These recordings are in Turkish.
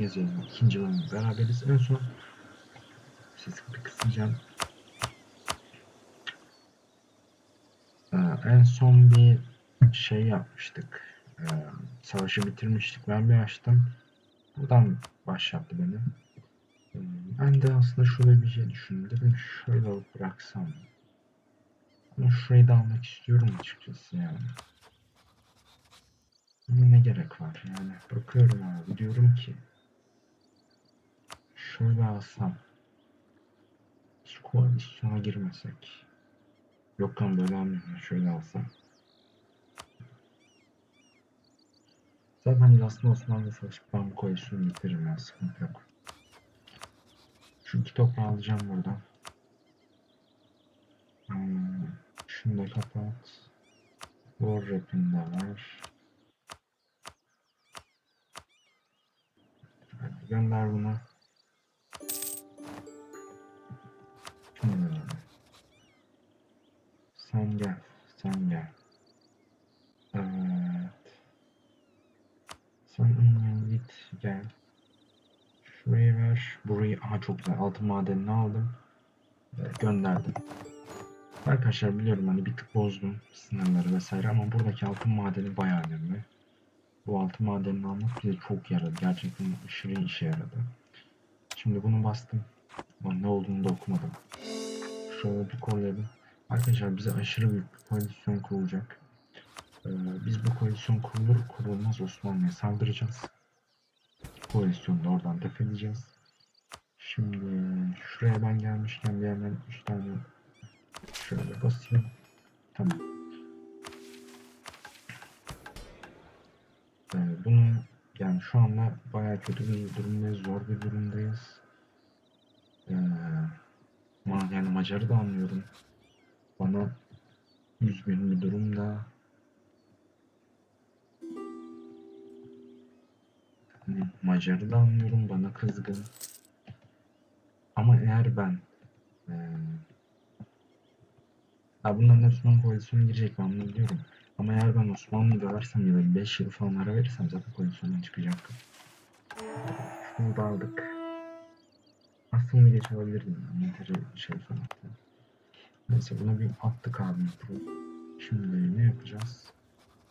yazıyorum. İkinci bölüm beraberiz. En son sesi bir kısacağım. Ee, en son bir şey yapmıştık. Ee, savaşı bitirmiştik. Ben bir açtım. Buradan başlattı beni. Ee, ben de aslında şöyle bir şey düşündüm. Dedim şöyle alıp bıraksam. Ama şurayı da almak istiyorum açıkçası yani. Ama ne gerek var yani. Bakıyorum abi diyorum ki şöyle alsam. Şu koalisyona girmesek. Yok lan böyle almıyorum şöyle alsam. Zaten aslında Osmanlı savaşıp ben bu koalisyonu bitiririm ya sıkıntı yok. Şu toprağı alacağım buradan hmm, şunu da kapat. War Rap'in de var. Gönder bunu Çok güzel. Altın madenini aldım. Ve gönderdim. Arkadaşlar biliyorum hani bir tık bozdum sınırları vesaire ama buradaki altın madeni bayağı önemli. Bu altın madenini almak bize çok yaradı. Gerçekten aşırı işe yaradı. Şimdi bunu bastım. Ama ne olduğunu da okumadım. Şöyle bir kollayalım. Arkadaşlar bize aşırı büyük bir koalisyon kurulacak. Ee, biz bu koalisyon kurulur kurulmaz Osmanlı'ya saldıracağız. Koalisyonu da oradan def edeceğiz. Şimdi şuraya ben gelmişken bir hemen 3 tane şöyle basayım. Tamam. Ee, bunu yani şu anda bayağı kötü bir durumdayız, zor bir durumdayız. Ee, yani Macar'ı da anlıyorum. Bana üzgün bir durumda. Hani Macar'ı da anlıyorum. Bana kızgın. Ama eğer ben eee ya bunların hepsinden koalisyona girecek ben bunu biliyorum. Ama eğer ben Osmanlı'yı döversem ya da 5 yıl falan ara verirsem zaten koalisyondan çıkacak. Şunu da aldık. Aslında geç alabilirdim. Yeteri şey falan. Neyse buna bir attık abi. Şimdi ne yapacağız?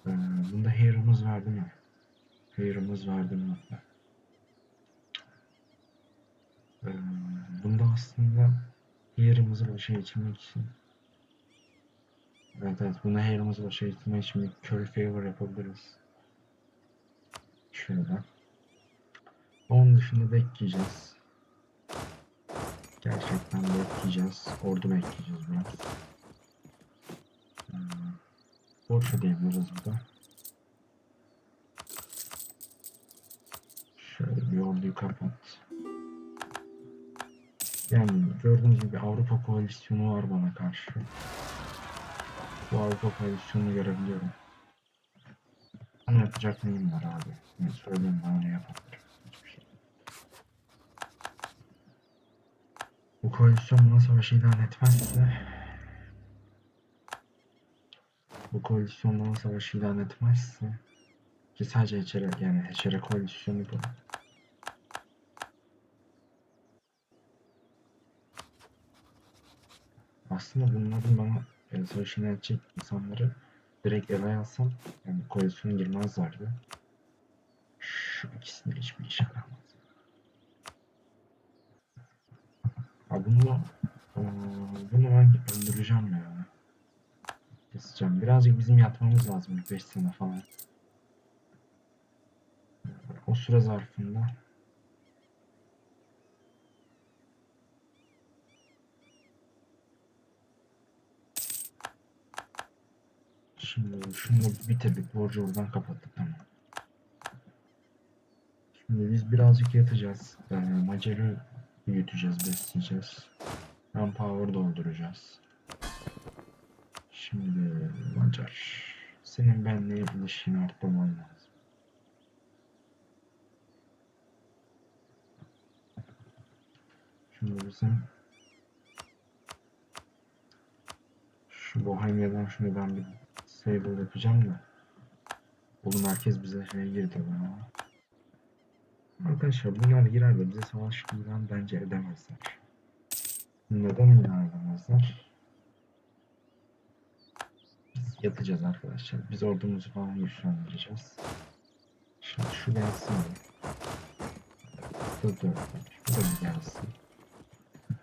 Ee, bunda hair'ımız var değil mi? Hair'ımız var değil mi? hatta? Ee, bunda aslında hair'ımızı başa geçirmek için Evet evet buna hair'ımızı başa geçirmek için bir curry favor yapabiliriz. Şöyle. Onun dışında bekleyeceğiz. Gerçekten bekleyeceğiz. Ordu bekleyeceğiz biraz. Hmm. Borç ödeyebiliriz burada. Şöyle bir orduyu kapat. Yani gördüğünüz gibi Avrupa koalisyonu var bana karşı. Bu Avrupa koalisyonunu görebiliyorum. Ama yapacak neyim var abi? Ne söyleyeyim bana ne yapabilirim? Bu koalisyon bana savaşı ilan etmezse bu koalisyon bana savaşı ilan etmezse ki sadece Heçere yani Heçere koalisyonu bu. Aslında bunların bana savaşı ilan edecek insanları direkt eve alsam yani koalisyona girmezlerdi. Şu ikisinde hiçbir işe yaramaz. Ha bunu bunu ben öldüreceğim ya. Keseceğim. Birazcık bizim yatmamız lazım bir 5 sene falan. O süre zarfında Şimdi şunu bitirdik. Borcu oradan kapattık tamam. Şimdi biz birazcık yatacağız. Ee, Macar'ı büyüteceğiz, besleyeceğiz. Manpower dolduracağız. Şimdi Macar. Senin benimle ilişkini arttırman lazım. Şimdi bizim şu Bohemia'dan şunu ben bir sable yapacağım da. Oğlum herkes bize şey girdi ya. Arkadaşlar bunlar girer de bize savaş ilan bence edemezler. Neden ilan edemezler? Biz yatacağız arkadaşlar. Biz ordumuzu falan güçlendireceğiz. Şimdi şu gelsin mi? Dur dur. Bu da bir gelsin.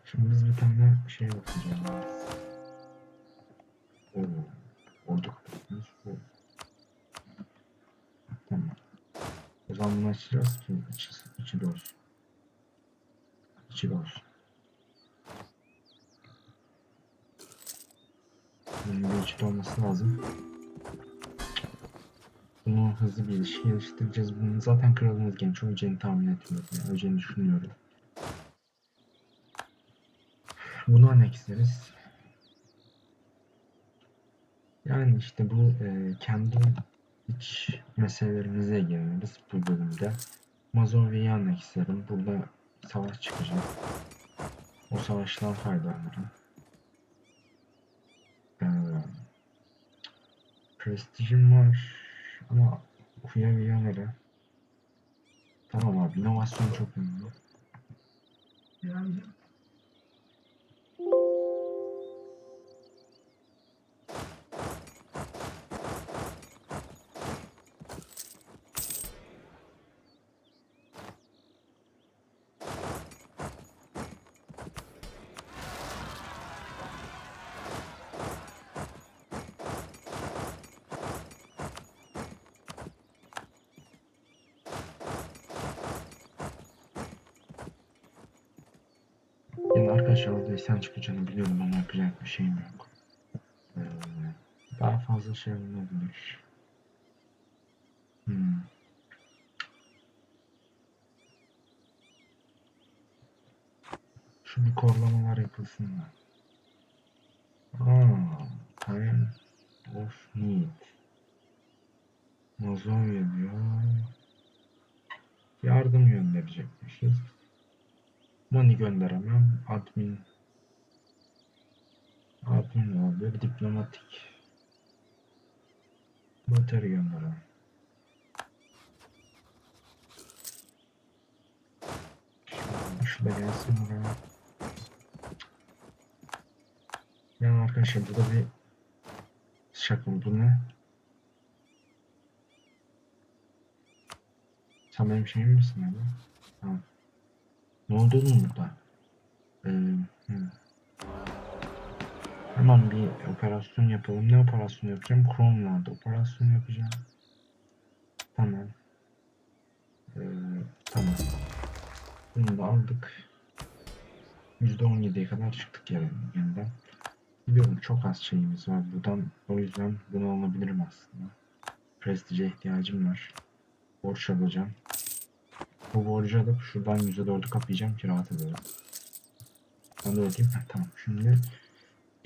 Şimdi biz bir tane şey bakacağız. Oo. Ordu kapatıyoruz. Tamam. O zaman bunu açacağız ki içi, içi de. İçi de olsun. Bunun içi de olması lazım. Bunu hızlı bir ilişki geliştireceğiz. Bunun zaten kralımız genç. Öleceğini tahmin etmiyorum. Yani öleceğini düşünüyorum. Bunu annexleriz. Yani işte bu e, kendi iç meselelerimize gireriz bu bölümde. Mazovya'yı annexlerim. Burada savaş çıkacak. O savaştan faydalanırım. Ee, prestijim var ama Kuyaviyalara Tamam abi inovasyon çok önemli. Yani arkadaşlar orada isyan çıkacağını biliyorum ama yapacak bir şeyim yok. Ee, daha fazla şey olabilir. Hmm. Şu bir korlamalar yapılsın. Aa, time of need. Mazovya diyor. Yardım gönderecekmişiz. Money gönderemem. Admin. Admin ne oluyor? Diplomatik. Gönderemem. Şu- da gelsin buraya. Yani arkadaşlar burada bir şaka bu ne? Sen benim şeyim misin abi? Tamam. Ne oldu oğlum burada? Ee, hı. Hemen bir operasyon yapalım. Ne operasyon yapacağım? Chrome'larda operasyon yapacağım. Tamam. Ee, tamam. Bunu da aldık. %17'ye kadar çıktık yani yeniden. Biliyorum çok az şeyimiz var buradan. O yüzden bunu alabilirim aslında. Prestij'e ihtiyacım var. Borç alacağım. Bu borcu alıp şuradan %4'ü kapayacağım ki rahat edelim. Ben de. Heh, tamam. Şimdi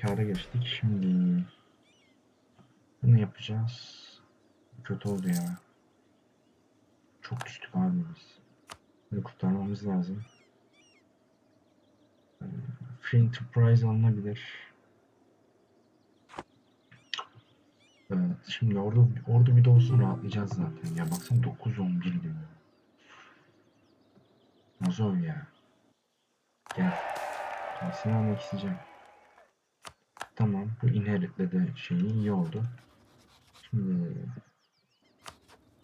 kâra geçtik. Şimdi bunu yapacağız. Kötü oldu ya. Çok düştük abi biz. Bunu kurtarmamız lazım. Ee, Free Enterprise alınabilir. Evet, şimdi ordu, ordu bir de olsun rahatlayacağız zaten. Ya baksana 9-11 diyor. Mazovya. Gel. Gel seni almak isteyeceğim. Tamam bu inheritle de şeyi iyi oldu. Şimdi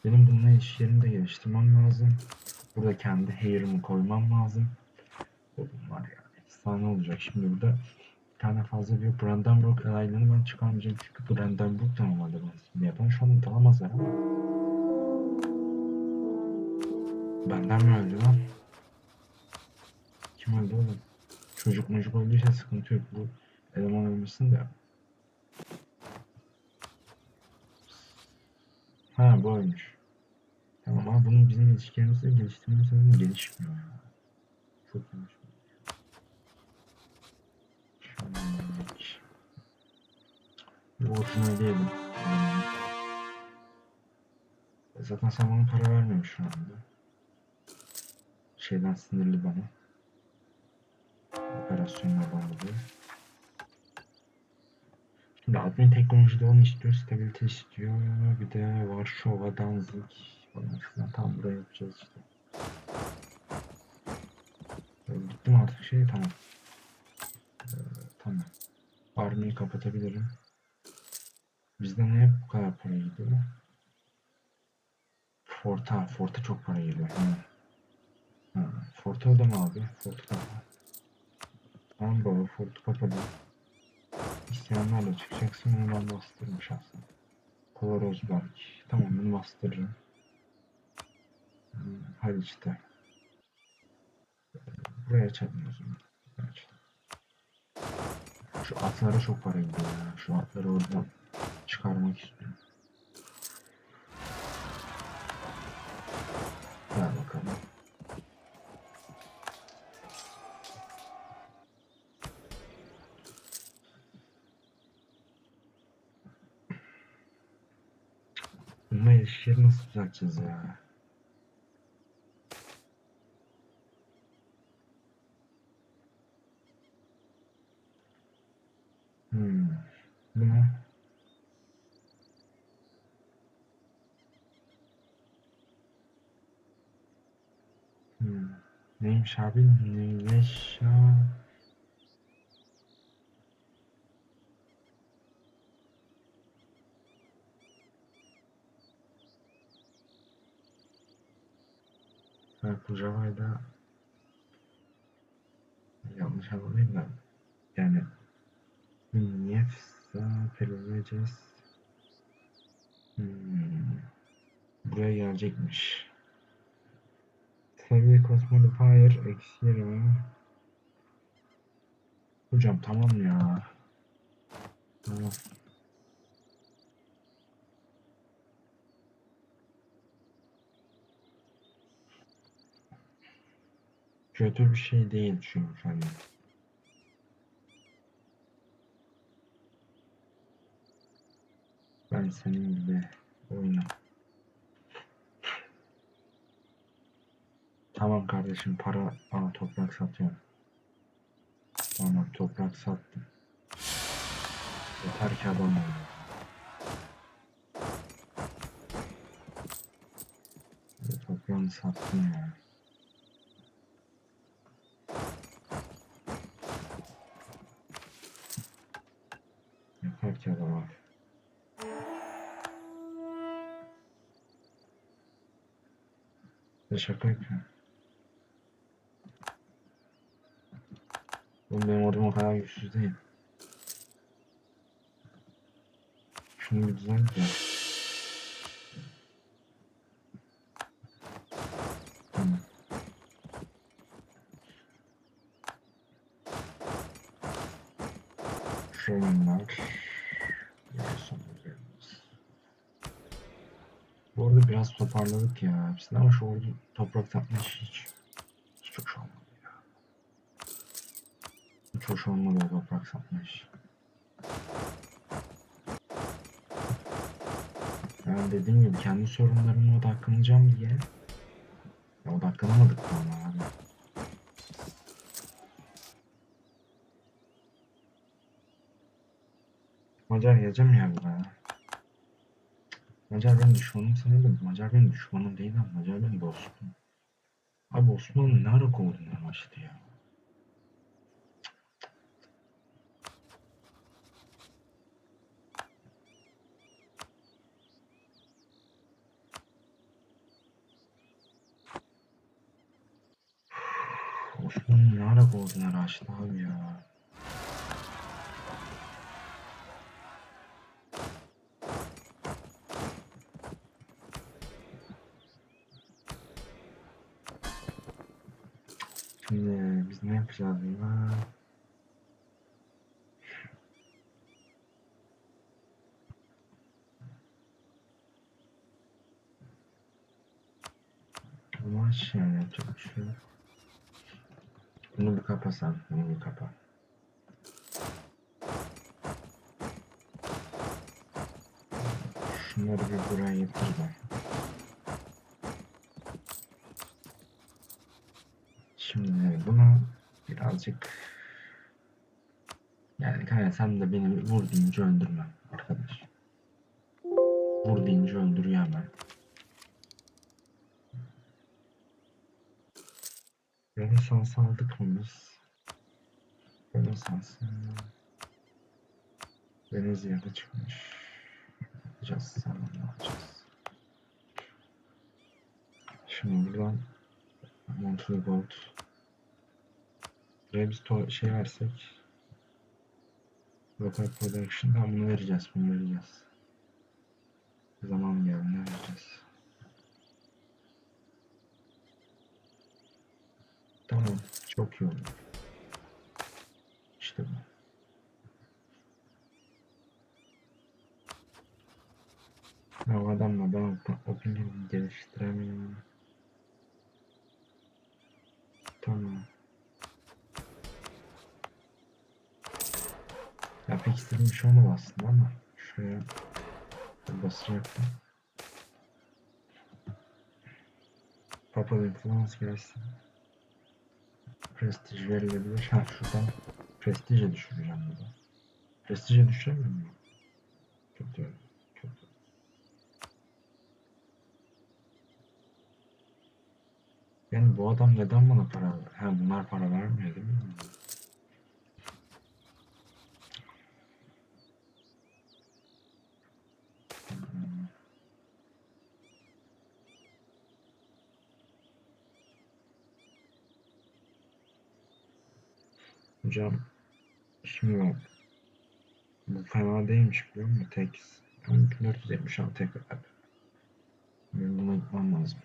benim bununla iş yerimi de geliştirmem lazım. Burada kendi hair'ımı koymam lazım. Oğlum var ya efsane olacak şimdi burada bir tane fazla bir Brandenburg alaylarını ben çıkarmayacağım çünkü Brandenburg normalde ben şimdi yapan şu an dalamazlar ama Benden mi öldü lan? Kim öldü oğlum? Çocuk mucuk öldüyse sıkıntı yok. Bu eleman ölmesin de. Ha bu ölmüş. Tamam ama bunun bizim ilişkilerimizle geliştirmemiz lazım. Gelişmiyor ya. Çok yanlış. Borcunu ödeyelim. Hmm. Zaten sen bana para vermiyorsun şu anda. Şeyden sinirli bana. Operasyonlardan dolayı. Şimdi admin teknolojide onu istiyor, stabilite istiyor. Bir de Varşova, Danzig falan filan tam buraya yapacağız işte. Bitti mi artık şey? Tamam. Ee, tamam. Armayı kapatabilirim. Bizden niye bu kadar para gidiyor? Forta. Forta çok para geliyor. Hı. Ha, Forta ödeme abi. Forta kapa. Tamam baba. Forta kapadı. İsteyenlerle çıkacaksın. Onu ben bastırırım şahsen. Kola Rozberg. Tamam bunu bastırırım. Hmm, Hadi işte. Buraya zaman. Buraya açalım. Şu atlara çok para gidiyor ya. Şu atları oradan çıkarmak istiyorum. Gel bakalım. Bununla ilişkileri nasıl düzelteceğiz ya? Hmm. Bu ne? Hmm. Neymiş abi? Neymiş ya? Ben Kujava'yla yanlış anlamayayım da yani Nefsa Peruleceğiz. Hmm. Buraya gelecekmiş. Seviye Cosmodifier eksi 20. Hocam tamam ya. Tamam. Kötü bir şey değil çünkü hani. Ben senin gibi oyna. Tamam kardeşim para Aa, toprak satıyorum. Tamam toprak sattım. Yeter ki adam ol. Ya, Toprağını sattım ya. Yeter Ya şaka yapıyorum. Oğlum o kadar güçsüz değil. Şunu bir ya. Tamam. Şölenler. Bu arada biraz toparladık ya hepsini ama şu ordu toprak işi hiç, hiç hoş olmadı ya. Hiç hoş olmadı o toprak satma işi. Yani dediğim gibi kendi sorunlarıma odaklanacağım diye ya odaklanamadık bana abi. Macar geleceğim ya buraya. Macar benim düşmanım sanıyordum. Macar benim düşmanım değil ama Macar benim dostum. Abi Osmanlı ne ara kovdun başladı ya? Osmanlı ne ara kovdun açtı abi ya? Şimdi biz ne yapacağız ya? Ama şey yapacak şey yok. Bunu bir kapa sen. Bunu bir kapa. Şunları bir buraya getir de. Şimdi bunu birazcık yani kanka sen de beni vur deyince öldürme arkadaş. Vur deyince öldürüyor hemen. Rönesans aldık mı biz? Rönesans. Venezia'da çıkmış. Yapacağız? Sen ne yapacağız? Şimdi buradan Montreux Gold. Buraya biz şey versek Local Production'dan bunu vereceğiz. Bunu vereceğiz. Zaman geldiğinde vereceğiz. Tamam. Çok iyi oldu. İşte bu. Ya o adamla ben op- opinion geliştiremiyorum. Tamam. Ya pek istediğim bir şey olmadı aslında ama şuraya basacaktım. Papal Influence gelsin. Prestij verilebilir. Ha şuradan Prestij'e düşüreceğim bunu. Prestij'e düşüremiyor muyum? Kötü. Kötü. Yani bu adam neden bana para? Ha bunlar para vermiyor değil mi? Hmm. Hocam şimdi. Bu fena değilmiş biliyor musun? Tek. Yani 1476 tek kadar. Benim buna gitmem lazım.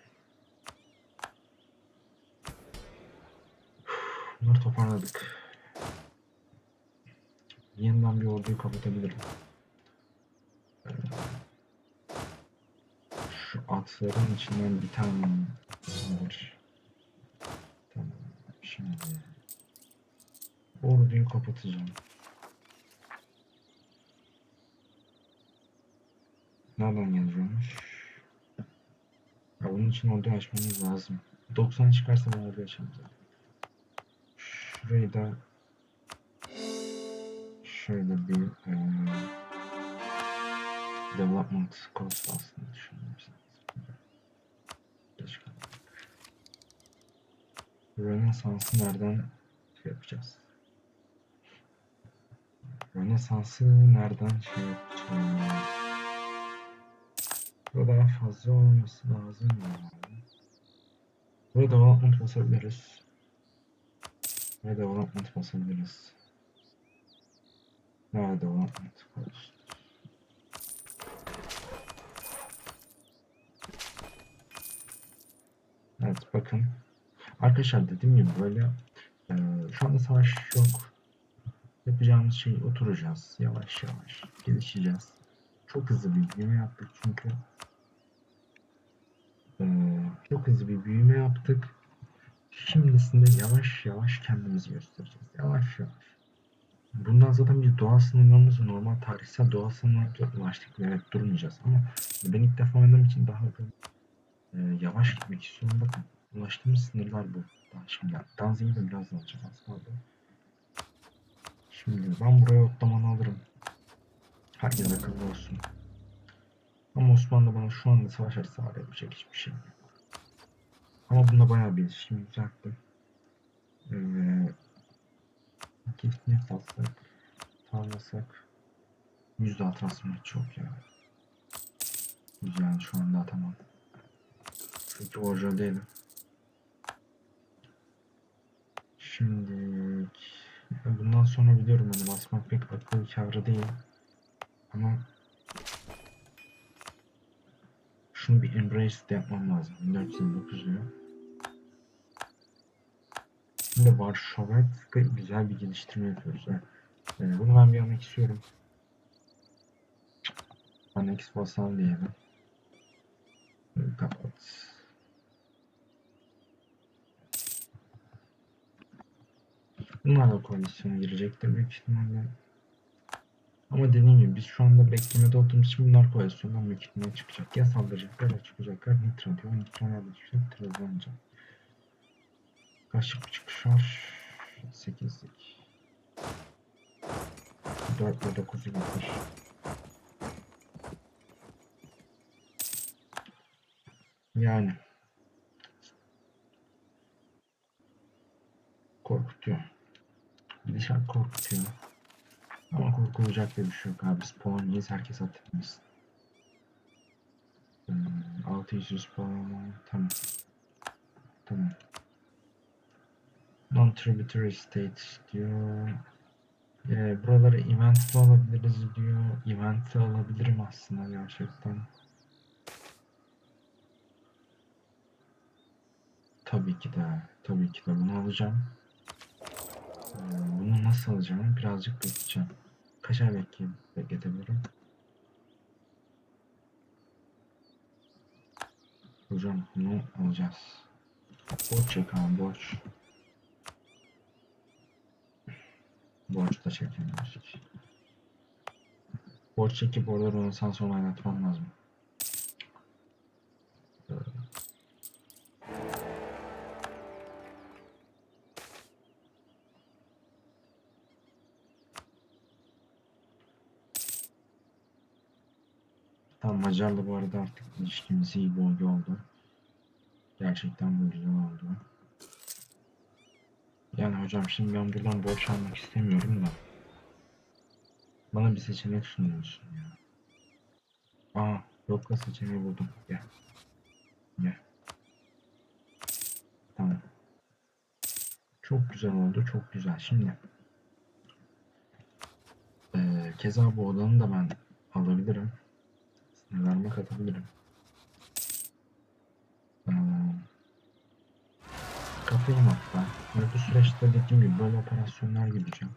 Bunları toparladık. Yeniden bir orduyu kapatabilirim. Ee, Şu atların içinden bir tane var. Tamam. Şimdi orduyu kapatacağım. Nereden yazıyormuş? Ya bunun için ordu açmamız lazım. 90 çıkarsa ben ordu açarım zaten. Şurayı da şöyle bir eee development cost aslında kaldık. Rönesans'ı nereden şey yapacağız? Rönesans'ı nereden şey yapacağız? Burada fazla olması lazım yani. Burada development basabiliriz. Ve development basabiliriz. Nerede development cost? Evet bakın. Arkadaşlar dediğim gibi böyle e, şu anda savaş yok. Yapacağımız şey oturacağız. Yavaş yavaş gelişeceğiz. Çok hızlı bir büyüme yaptık çünkü. E, çok hızlı bir büyüme yaptık. Şimdisinde yavaş yavaş kendimizi göstereceğiz. Yavaş yavaş. Bundan zaten bir doğal sınırlarımız var. normal tarihsel doğal sınırlarımıza ulaştık. Evet durmayacağız ama ben ilk defa oynadığım için daha e, yavaş gitmek istiyorum. Bakın ulaştığımız sınırlar bu. Daha şimdi Danzig'i de biraz alacağız aslında. Şimdi ben buraya otlamanı alırım. Herkes akıllı olsun. Ama Osmanlı bana şu anda savaş açısı var hiçbir şey. Ama bunda bayağı bir ilişkim yükseltti. Ee, ne satsak, tarlasak. Yüzde transfer çok ya. Güzel şu anda tamam. Çünkü orijinal değilim. Şimdi bundan sonra biliyorum hani basmak pek akıl kârı değil. Ama şunu bir embrace de yapmam lazım. 1429 diyor. Şimdi Varşova'da güzel bir geliştirme yapıyoruz. ha. Ee, bunu ben bir almak istiyorum. Annex basal diyelim. Kapat. Bunlar da koalisyona girecektir büyük ihtimalle. Ama dediğim gibi biz şu anda beklemede olduğumuz için bunlar koalisyondan büyük ihtimalle çıkacak. Ya saldıracaklar ya çıkacaklar. Nitro diyor. Nitro nerede çıkacak? Trabzonca. Kaçlık bir çıkış var? 8'lik. 4 ve 9'u getir. Yani. korkutuyor. Gidişat korkutuyor. Ama korkulacak bir şey yok abi. Biz Polonya'yız. Herkes atılmasın. Hmm, 600 Polonya. Tamam. Tamam. Non-tributary state diyor. Ee, buraları event'le alabiliriz diyor. Event'le alabilirim aslında gerçekten. Tabii ki de. Tabii ki de bunu alacağım. Ee, bunu nasıl alacağım? Birazcık bekleyeceğim. Kaç ay bekleyeyim? Bekletebilirim. Hocam bunu alacağız. Borç çek borç. Borç da çekemiyoruz. Borç çekip orada Rönesans oynatmam lazım. Ee, Tamam Macar'la bu arada artık ilişkimiz iyi bir oldu. Gerçekten bu güzel oldu. Yani hocam şimdi ben buradan borç almak istemiyorum da. Bana bir seçenek sunuyorsun ya. Aa, yokla seçeneği buldum. Gel. Gel. Tamam. Çok güzel oldu, çok güzel. Şimdi. Eee keza bu odanı da ben alabilirim. Sınırlarıma katabilirim. Ee, kafayım hatta. Ve bu süreçte dediğim gibi böyle operasyonlar gideceğim.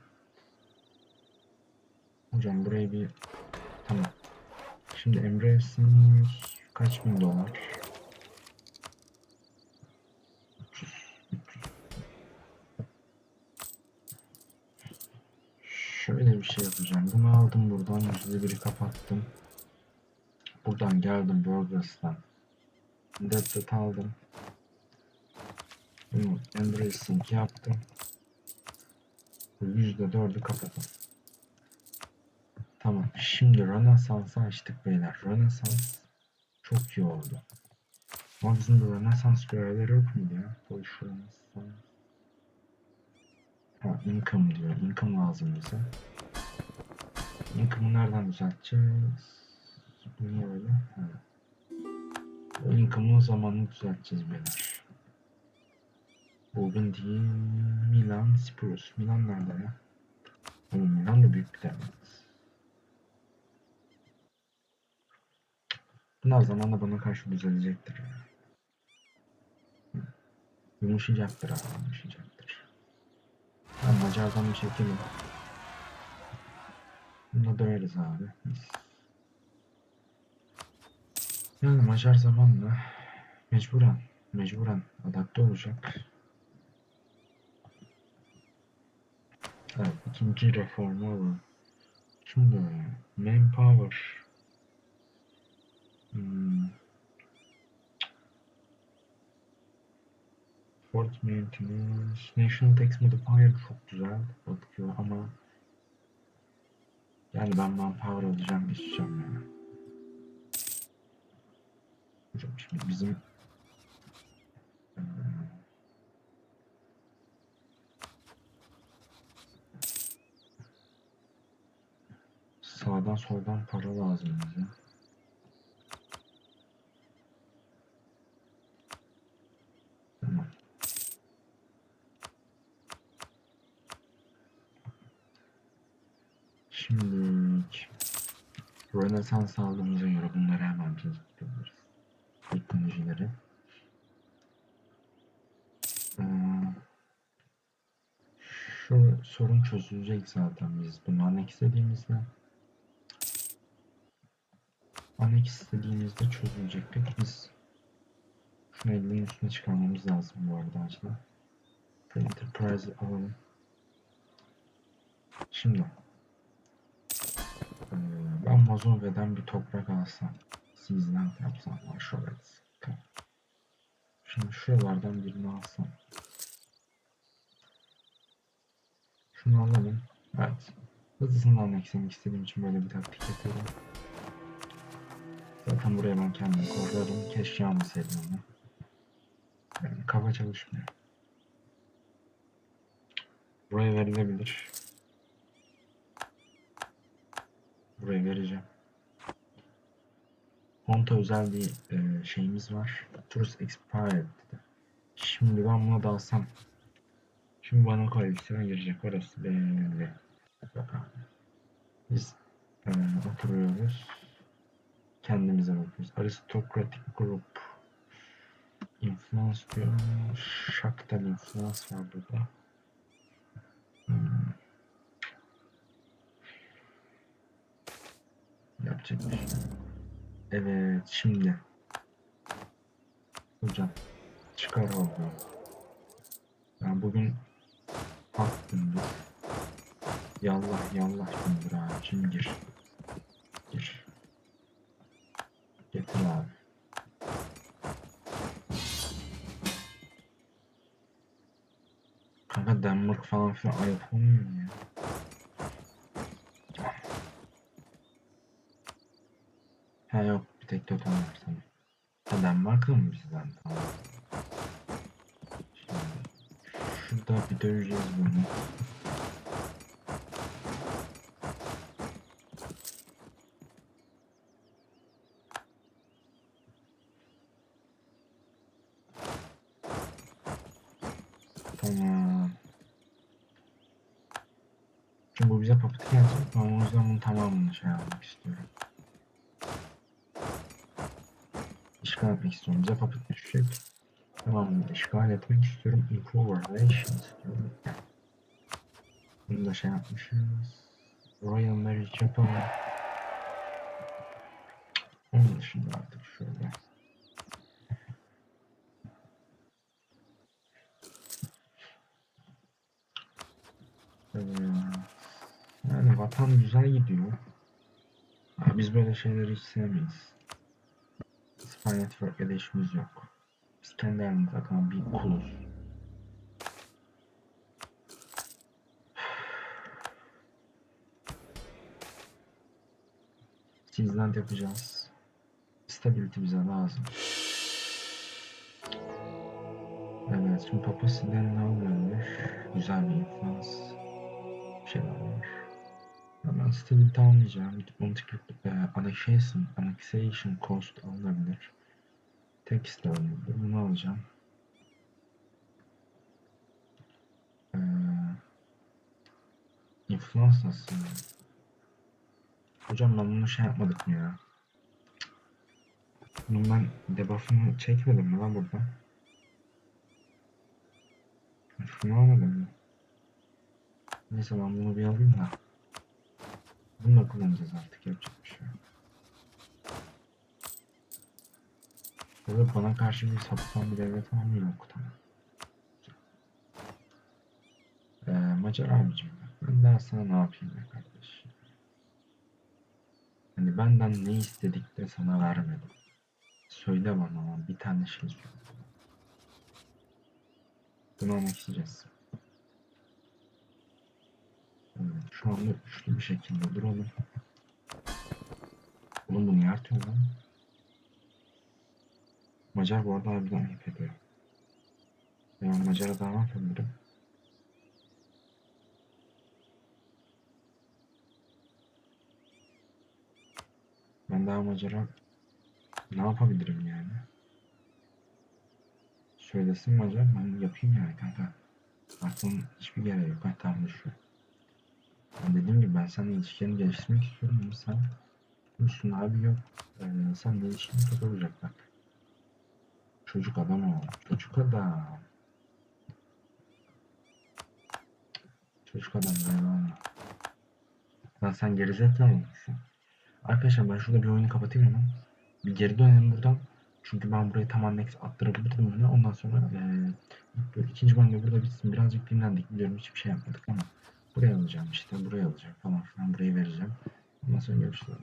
Hocam burayı bir... Tamam. Şimdi Emre'sin kaç bin dolar? 300, 300. Şöyle bir şey yapacağım. Bunu aldım buradan. Yüzde biri kapattım. Buradan geldim Burgers'tan. Debit aldım. Bunu embracing yaptım. Bu yüzde dördü kapattım. Tamam. Şimdi Rönesans'ı açtık beyler. Rönesans çok iyi oldu. Ama bizim de Rönesans görevleri yok muydu ya? Boş Rönesans. Ha, income diyor. Income lazım bize. Income'ı nereden düzelteceğiz? Niye öyle? Ha. O income'ın zamanını düzelteceğiz beyler. Bugün değil Milan Spurs. Milan nerede ya? Oğlum Milan da büyük bir devlet. Bunlar zamanla bana karşı düzelecektir. Yumuşayacaktır abi yumuşayacaktır. Ben Macar'dan bir çekelim. Bunu da döveriz abi. Mis. Yani Macar zamanla mecburen, mecburen adapte olacak. Evet, ikinci reformu alalım. Şimdi manpower. Hmm. Fort maintenance, national tax modifier çok güzel bakıyor ama yani ben manpower alacağım geçeceğim ya. Hocam şimdi bizim eee, sağdan soldan para lazım bize. Şimdi Rönesans aldığımıza göre bunları hemen çözüyoruz. Teknolojileri. Ee, şu sorun çözülecek zaten biz bunu annex istediğimizde. Annex istediğimizde çözülecek. Peki biz şunu elinin üstüne çıkarmamız lazım bu arada acaba. Enterprise'ı alalım. Şimdi ee, ben Mazove'den bir toprak alsam, sizden yapsam var şöyle. Şimdi şuralardan birini alsam. Şunu alalım. Evet. Hızlısından eklemek istediğim için böyle bir taktik yapıyorum. Zaten buraya ben kendimi korlarım. Keşke almasaydım onu. Yani kafa çalışmıyor. Buraya verilebilir. Buraya vereceğim. Honta özel bir e, şeyimiz var. Tourist expired dedi. Şimdi ben buna dalsam. Şimdi bana koleksiyona girecek orası belli. Biz e, oturuyoruz. Kendimize bakıyoruz. Aristocratic group. Influence diyor. Shakhtar influence var burada. Hmm. Yapacak bir şey. Evet şimdi. Hocam çıkar oldu. Ben bugün hak gündür. Yallah yallah gündür abi. Şimdi gir. Gir. Getir abi. Kanka Denmark falan filan ayıp olmuyor mu ya? Yok bir tek totem var. Ha Denmark'la mı bizden tamam. Şimdi şurada bir döveceğiz bunu. Tamam. Çünkü bu bize papıt gelecek. Ben o yüzden bunun tamamını şey yapmak istiyorum. İşgal etmek istiyorum. Bize papıt düşecek. Tamamını işgal etmek istiyorum. Improve Relations diyorum. Bunu da şey yapmışız. Royal Marriage yapalım. Onun dışında artık şöyle. Evet. Yani vatan güzel gidiyor. Biz böyle şeyleri hiç sevmeyiz. İle işimiz yok. Biz kendi elimizde zaten bir kuluz. Sizland yapacağız. Stability bize lazım. Evet, şimdi Papacy'den ne olabilir? Güzel bir influence. Bir şeyler var. Ben stability almayacağım. Gidip mantıklı e, annexation, annexation cost alınabilir. Text de alınabilir. Bunu alacağım. Ee, influence? Hocam ben bunu şey yapmadık mı ya? Bunun ben debuff'ını çekmedim mi lan burada? Şunu almadım mı? Neyse ben bunu bir alayım da. Bunu da kullanacağız artık yapacak Burada bana karşı bir sapıtan bir devlet var mı yok tamam. Ee, Macar abicim ben daha sana ne yapayım be kardeş. Hani benden ne istedik de sana vermedim. Söyle bana ama bir tane şey söyle. Bunu almak isteyeceğiz. Evet, şu anda üçlü bir şekilde duralım. Oğlum bu niye lan? Macar bu arada harbiden ayıp ediyor. Yani Macar'a daha ne yapabilirim? Ben daha Macar'a ne yapabilirim yani? Söylesin Macar ben yapayım yani kanka. Aklım hiçbir gereği yok. Ha tamam şu. Ben dediğim gibi ben seninle ilişkilerini geliştirmek istiyorum ama sen Müslüm abi yok. Ee, sen de ilişkini kötü bak. Çocuk adam o. Çocuk adam. Çocuk adam olma. Lan sen gerizekalı mısın? Arkadaşlar ben şurada bir oyunu kapatayım hemen. Bir geri dönelim buradan. Çünkü ben burayı tam annex attırabilirdim önüne. Ondan sonra böyle ikinci bölümde burada bitsin. Birazcık dinlendik. Biliyorum hiçbir şey yapmadık ama buraya alacağım işte. Buraya alacağım falan filan. Burayı vereceğim. Ondan sonra görüşürüz.